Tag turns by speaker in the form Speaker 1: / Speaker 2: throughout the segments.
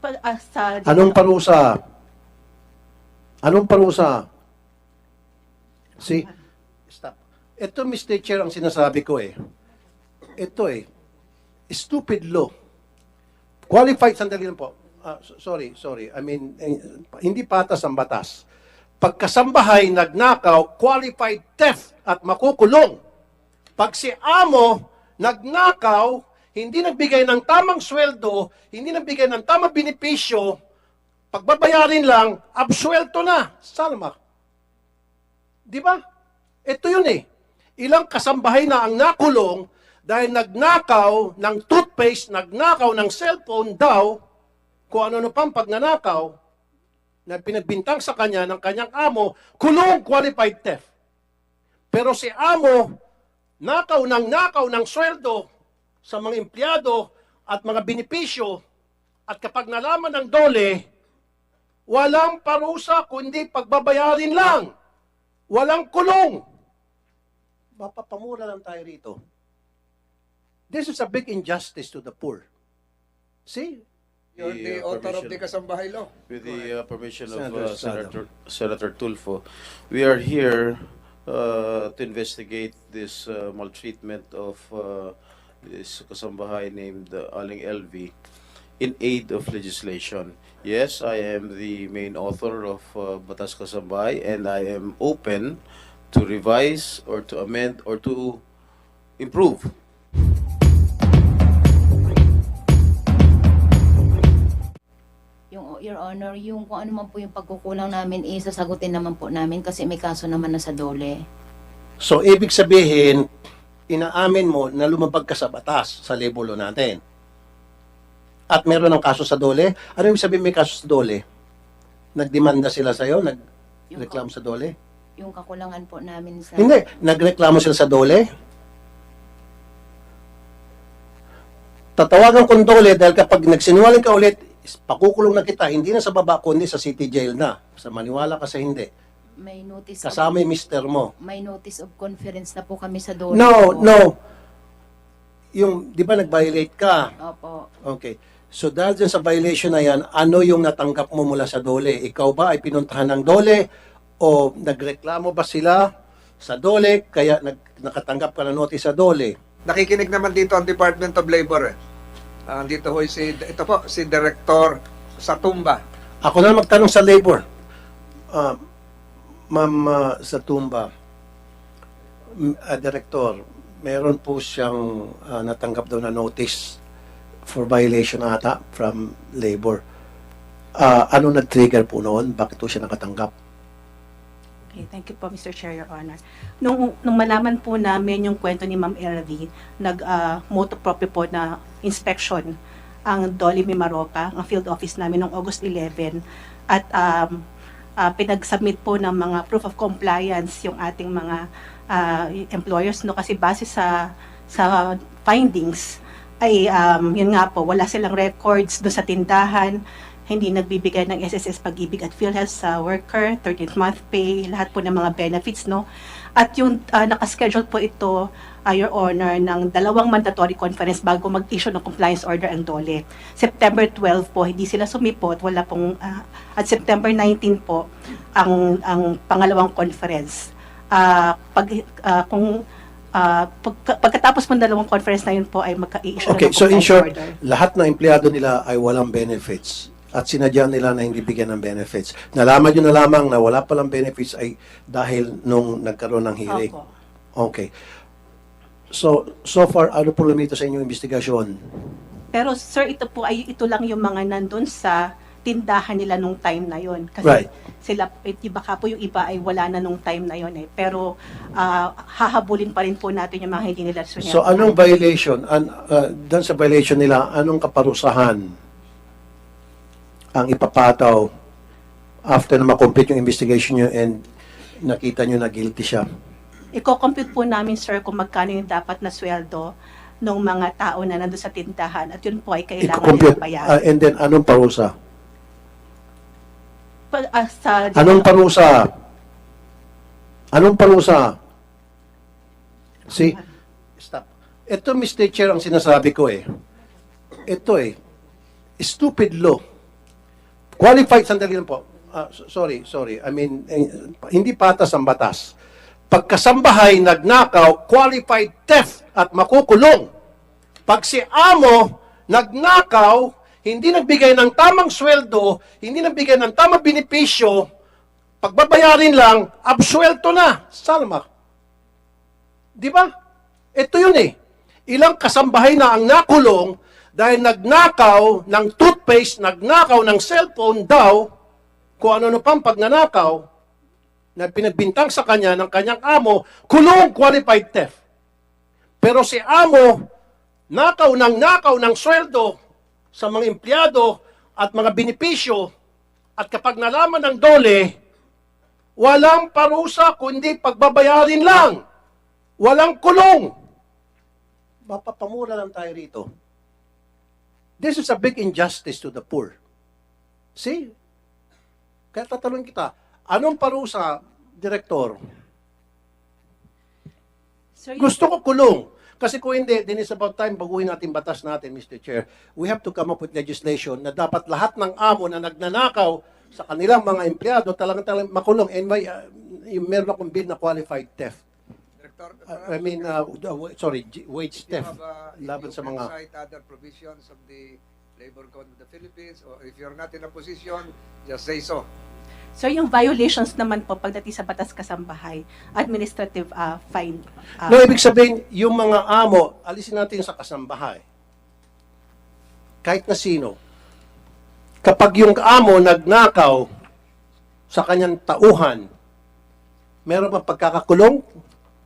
Speaker 1: Pa, ah, sa,
Speaker 2: Anong parusa? Anong parusa? See? Stop. Ito, Mr. Chair, ang sinasabi ko eh. Ito eh. Stupid law. Qualified, sandali lang po. Ah, so- sorry, sorry. I mean, eh, hindi patas ang batas. Pagkasambahay, nagnakaw, qualified theft at makukulong. Pag si amo nagnakaw, hindi nagbigay ng tamang sweldo, hindi nagbigay ng tamang benepisyo, pagbabayarin lang, absuelto na. Salma. Di ba? Ito yun eh. Ilang kasambahay na ang nakulong dahil nagnakaw ng toothpaste, nagnakaw ng cellphone daw, kung ano-ano pang pagnanakaw, na pinagbintang sa kanya ng kanyang amo, kulong qualified theft. Pero si amo, nakaw ng nakaw ng sweldo sa mga empleyado at mga benepisyo at kapag nalaman ng dole, walang parusa kundi pagbabayarin lang. Walang kulong. Mapapamura lang tayo rito. This is a big injustice to the poor. See?
Speaker 3: You're the
Speaker 4: The, uh,
Speaker 3: author of the Kasambahay Law.
Speaker 4: With the uh, permission of
Speaker 2: Senator
Speaker 4: uh,
Speaker 2: Estrada.
Speaker 4: Senator, Senator Tulfo, we are here uh, to investigate this uh, maltreatment of uh, this kasambahay named uh, Aling LV in aid of legislation. Yes, I am the main author of uh, Batas Kasambahay and I am open to revise or to amend or to improve
Speaker 5: Yung, Your Honor, yung kung ano man po yung pagkukulang namin, eh, sasagutin naman po namin kasi may kaso naman na sa dole.
Speaker 2: So, ibig sabihin, inaamin mo na lumabag ka sa batas sa law natin. At meron ng kaso sa dole. Ano ibig sabihin may kaso sa dole? Nagdemanda sila sa'yo? Nagreklamo sa dole?
Speaker 5: Yung kakulangan po namin sa...
Speaker 2: Hindi. Nagreklamo sila sa dole? Tatawagan kong dole dahil kapag nagsinungaling ka ulit, pakukulong na kita, hindi na sa baba, kundi sa city jail na. Sa maniwala ka sa hindi.
Speaker 5: May notice
Speaker 2: Kasama
Speaker 5: of,
Speaker 2: yung mister mo.
Speaker 5: may notice of conference na po kami sa dole.
Speaker 2: No,
Speaker 5: po.
Speaker 2: no. Yung, di ba nag-violate ka?
Speaker 5: Opo.
Speaker 2: Okay. So dahil dyan sa violation na yan, ano yung natanggap mo mula sa dole? Ikaw ba ay pinuntahan ng dole? O nagreklamo ba sila sa dole kaya nag, nakatanggap ka ng notice sa dole?
Speaker 3: Nakikinig naman dito ang Department of Labor. Eh. Ah, dito ho si, ito po, si Director Satumba.
Speaker 2: Ako na magtanong sa labor. Ah, Ma'am ah, Satumba, ah, Director, meron po siyang ah, natanggap daw na notice for violation ata from labor. Ah, ano nag-trigger po noon? Bakit po siya nakatanggap?
Speaker 1: Okay, thank you po, Mr. Chair, Your Honor. Nung, nung malaman po namin yung kwento ni Ma'am LV, nag-moto proprio po na inspection ang Dolly Mimaropa, ang field office namin noong August 11. At um, ah, pinag-submit po ng mga proof of compliance yung ating mga ah, employers no? Kasi base sa sa findings ay um, yun nga po wala silang records do sa tindahan hindi nagbibigay ng SSS pag-ibig at PhilHealth sa worker, 13th month pay, lahat po ng mga benefits, no? At yung uh, nakaschedule po ito, uh, Your Honor, ng dalawang mandatory conference bago mag-issue ng compliance order ang DOLE. September 12 po, hindi sila sumipot, wala pong, ah, at September 19 po, ang, ang pangalawang conference. Ah, pag, ah, kung ah, pag, pagkatapos po ng dalawang conference na yun po ay magka-issue
Speaker 2: Okay,
Speaker 1: ng
Speaker 2: so in short,
Speaker 1: order.
Speaker 2: lahat ng empleyado nila ay walang benefits at sinadya nila na hindi bigyan ng benefits. Nalaman nyo na lamang na wala palang benefits ay dahil nung nagkaroon ng hearing.
Speaker 1: Opo.
Speaker 2: Okay. So, so far, ano po lumito sa inyong investigasyon?
Speaker 1: Pero sir, ito po ay ito lang yung mga nandun sa tindahan nila nung time na yon. Kasi
Speaker 2: Right.
Speaker 1: sila, eh, di baka po yung iba ay wala na nung time na yon eh. Pero ah, hahabulin pa rin po natin yung mga hindi nila
Speaker 2: So, anong violation? An, uh, dun sa violation nila, anong kaparusahan ang ipapataw after na makomplete yung investigation nyo and nakita nyo na guilty siya?
Speaker 1: Iko-compute po namin sir kung magkano yung dapat na sweldo ng mga tao na nandun sa tindahan at yun po ay kailangan nilang bayaran.
Speaker 2: Uh, and then, anong parusa?
Speaker 1: Pa- ah, sa,
Speaker 2: Anong parusa? Anong parusa? See? Stop. Ito, Mr. Chair, ang sinasabi ko eh. Ito eh. Stupid law. Qualified, sandali lang po. So- sorry, sorry. I mean, eh, hindi patas ang batas. Pagkasambahay, nagnakaw, qualified theft at makukulong. Pag si amo nagnakaw, hindi nagbigay ng tamang sweldo, hindi nagbigay ng tamang benepisyo, pagbabayarin lang, absuelto na. Salma. Di ba? Ito yun eh. Ilang kasambahay na ang nakulong dahil nagnakaw ng toothpaste, nagnakaw ng cellphone daw, kung ano-ano pang pagnanakaw, na pinagbintang sa kanya ng kanyang amo, kulong qualified theft. Pero si amo, nakaw ng nakaw ng sweldo sa mga empleyado at mga benepisyo, at kapag nalaman ng dole, walang parusa kundi pagbabayarin lang. Walang kulong. Mapapamura lang tayo rito. This is a big injustice to the poor. See? Kaya tatanungin kita, anong parusa, Direktor?
Speaker 1: Sir,
Speaker 2: Gusto ko kulong. Kasi kung hindi, then it's about time baguhin natin batas natin, Mr. Chair. We have to come up with legislation na dapat lahat ng amo na nagnanakaw sa kanilang mga empleyado talagang talagang makulong. And may, uh, meron akong bill na qualified theft.
Speaker 3: Director,
Speaker 2: Uh, I mean, uh, uh, sorry, g- wage
Speaker 3: you
Speaker 2: theft.
Speaker 3: have, uh, if
Speaker 2: Laban
Speaker 3: you
Speaker 2: sa
Speaker 3: can
Speaker 2: mga...
Speaker 3: cite other provisions of the Labor Code of the Philippines, or if you're not in a position, just say so.
Speaker 1: Sir, yung violations naman po pagdating sa batas kasambahay, administrative uh, fine. uh,
Speaker 2: No, ibig sabihin, yung mga amo, alisin natin sa kasambahay. Kahit na sino. Kapag yung amo nagnakaw sa kanyang tauhan, meron bang pagkakakulong?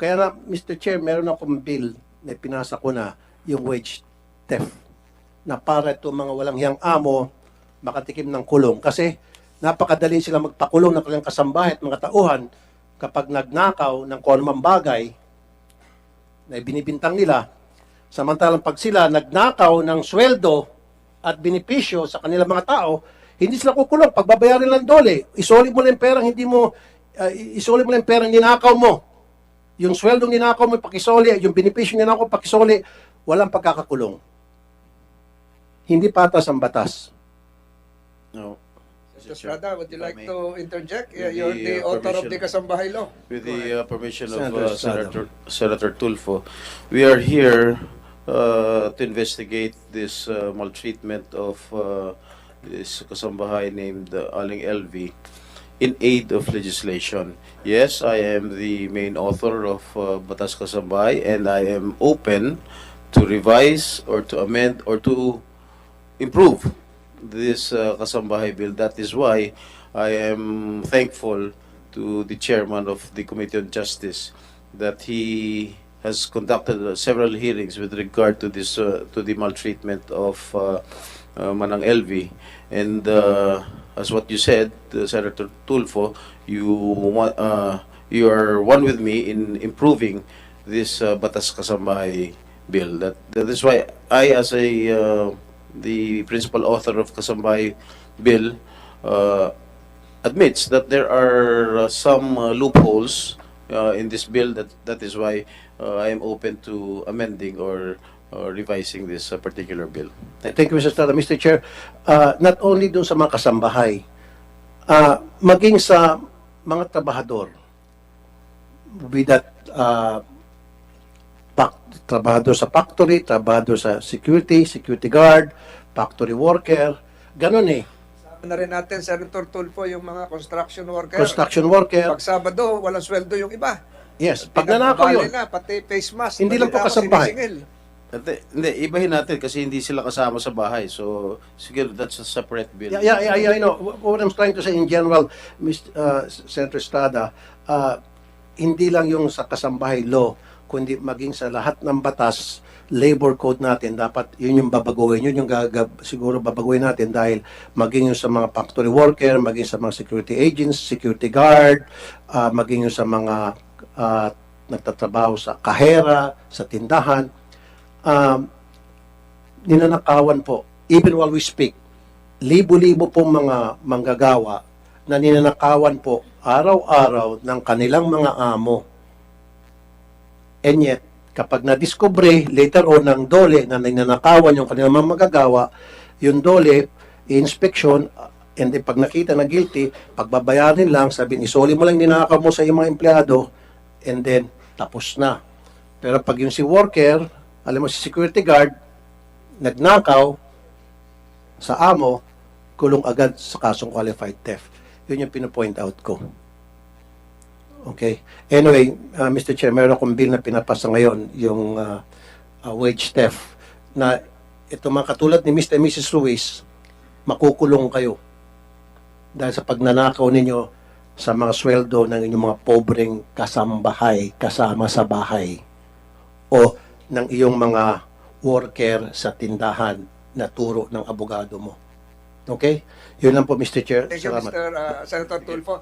Speaker 2: Kaya na, Mr. Chair, meron akong bill na pinasa ko na yung wage theft na para ito mga walang hiyang amo makatikim ng kulong. Kasi napakadali sila magpakulong ng kanilang kasambahay at mga tauhan kapag nagnakaw ng kung anumang bagay na binibintang nila. Samantalang pag sila nagnakaw ng sweldo at benepisyo sa kanilang mga tao, hindi sila kukulong. Pagbabayarin lang dole. Isoli mo lang yung perang hindi mo, uh, isoli mo lang yung perang ninakaw mo. Yung sweldo ninakaw mo, pakisoli. Yung benepisyo ninakaw, pakisoli. Walang pagkakakulong. Hindi patas ang batas.
Speaker 4: No.
Speaker 3: Mr. Estrada, would you like
Speaker 4: may.
Speaker 3: to interject?
Speaker 4: With
Speaker 3: You're
Speaker 4: the,
Speaker 3: the
Speaker 4: uh,
Speaker 3: author of the Kasambahay Law.
Speaker 4: With the uh, permission of
Speaker 2: Senator
Speaker 4: uh. Senator, Senator Tulfo, we are here uh, to investigate this uh, maltreatment of uh, this kasambahay named uh, Aling LV in aid of legislation. Yes, I am the main author of uh, Batas Kasambahay and I am open to revise or to amend or to improve this uh, Kasambahay bill. That is why I am thankful to the chairman of the Committee on Justice that he has conducted uh, several hearings with regard to this uh, to the maltreatment of uh, uh, Manang LV and uh, as what you said uh, Senator Tulfo you want uh, you are one with me in improving this uh, Batas Kasambahay bill. That that is why I as a uh, the principal author of Kasambahay bill uh, admits that there are uh, some uh, loopholes uh, in this bill that that is why uh, I am open to amending or uh, revising this uh, particular bill.
Speaker 2: Thank you, Mr. Estrada. Mr. Chair, uh, not only dun sa mga kasambahay, uh, maging sa mga trabahador, be that uh, trabahador sa factory, trabahador sa security, security guard, factory worker, ganun eh.
Speaker 3: Sama na rin natin, Senator Tulfo, yung mga construction worker.
Speaker 2: Construction worker,
Speaker 3: Pag Sabado, walang sweldo yung iba.
Speaker 2: yes, pag nanakaw yun,
Speaker 3: na, pati face mask.
Speaker 2: Hindi lang po kasambahay.
Speaker 3: sinisingil.
Speaker 4: Hindi, hindi, ibahin natin kasi hindi sila kasama sa bahay. So, siguro that's a separate bill.
Speaker 2: Yeah, yeah, yeah, yeah, know. Wh- What I'm trying to say in general, Mr. Uh, Senator Estrada, uh, hindi lang yung sa kasambahay law, kundi maging sa lahat ng batas, labor code natin, dapat yun yung babaguhin. Yun yung gagab, siguro babaguhin natin dahil maging yung sa mga factory worker, maging sa mga security agents, security guard, uh, maging yung sa mga uh, nagtatrabaho sa kahera, sa tindahan, um, ninanakawan po, even while we speak, libo-libo pong mga manggagawa na ninanakawan po araw-araw ng kanilang mga amo. And yet, kapag nadiskubre later on ng dole na ninanakawan yung kanilang mga magagawa, yung dole, inspection, And then pag nakita na guilty, pagbabayarin lang, sabihin, isoli mo lang ninakaw mo sa iyong mga empleyado, and then tapos na. Pero pag yung si worker, alam mo si security guard, nagnakaw sa amo, kulong agad sa kasong qualified theft. Yun yung pinopoint out ko. Okay. Anyway, uh, Mr. Chair, meron akong bill na pinapasa ngayon, yung uh, uh, wage theft, na ito mga katulad ni Mr. and Mrs. Ruiz, makukulong kayo dahil sa pagnanakaw ninyo sa mga sweldo ng inyong mga pobreng kasambahay, kasama sa bahay, o ng iyong mga worker sa tindahan na turo ng abogado mo. Okay? Yun lang po, Mr. Chair.
Speaker 3: Thank you,
Speaker 2: Salamat.
Speaker 3: Mr. uh, Senator Tulfo.